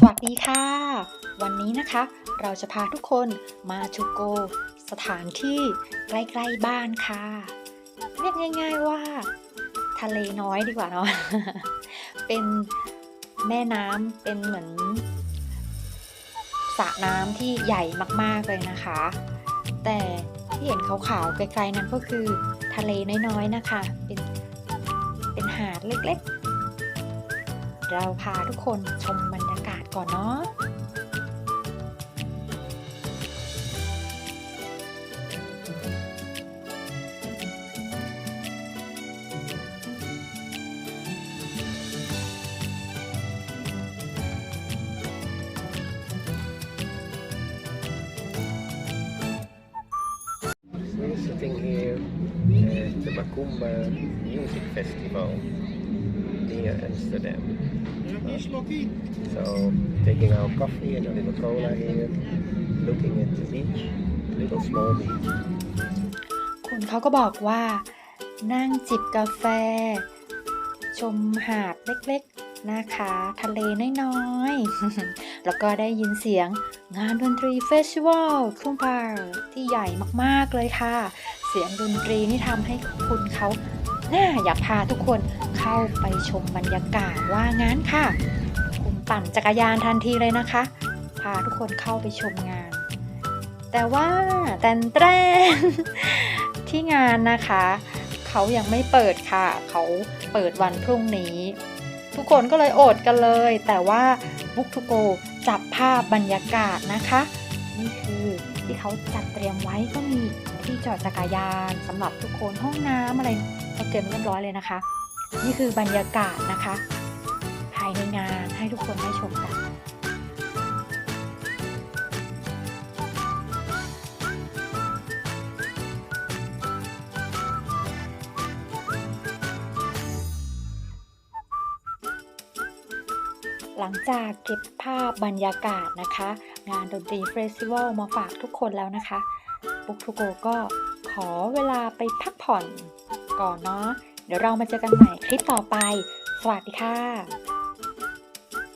สวัสดีค่ะ วันนี้นะคะเราจะพาทุกคนมาชูโก สถานที่ใกล้ๆบ้านค่ะ เรียกง่าย ๆว่า ทะเลน้อยดีกว่าเนาะเป็นแม่น้ำเป็นเหมือนสระน้ำที่ใหญ่มากๆเลยนะคะ แต่ที่เห็นขาวๆไกลๆนั้นก็คือทะเลน้อยๆนะคะ เป็นเป็นหาดเล็กๆ เราพาทุกคนชมบรรยากาศก่อนเนาะ We're sitting here at the Macumba Music Festival near Amsterdam. So, taking our coffee and a little cola here, looking at the beach, little small beach. คุณเขาก็บอกว่า นั่งจิบกาแฟ ชมหาดเล็กๆนะคะ ทะเลน้อยๆ แล้วก็ได้ยินเสียงงานดนตรีเฟสติวัลคุมพาร์ที่ใหญ่มากๆเลยค่ะ เสียงดนตรีนี่ทำให้คุณเขา น่าอยากพาทุกคนเข้าไปชมบรรยากาศว่างั้นค่ะคุณปั่นจักรยานทันทีเลยนะคะ พาทุกคนเข้าไปชมงาน แต่ว่าแตนแตรที่งานนะคะ เขายังไม่เปิดค่ะ เขาเปิดวันพรุ่งนี้ ทุกคนก็เลยโอดกันเลย แต่ว่าบุ๊กทูโกจับภาพบรรยากาศนะคะ นี่คือ ที่เขาจัดเตรียมไว้ก็มีที่จอดจักรยานสำหรับทุกคนห้องน้ำอะไรเขาเตรียมเรียบร้อยเลยนะคะ นี่คือบรรยากาศนะคะ ภายในงานให้ทุกคนได้ชมกัน หลังจากเก็บภาพบรรยากาศนะคะ งานดนตรีเฟสติวัลมาฝากทุกคนแล้วนะคะบุ๊กทูโกก็ขอเวลาไปพักผ่อนก่อนเนาะเดี๋ยวเรามาเจอกันใหม่คลิปต่อไป สวัสดีค่ะ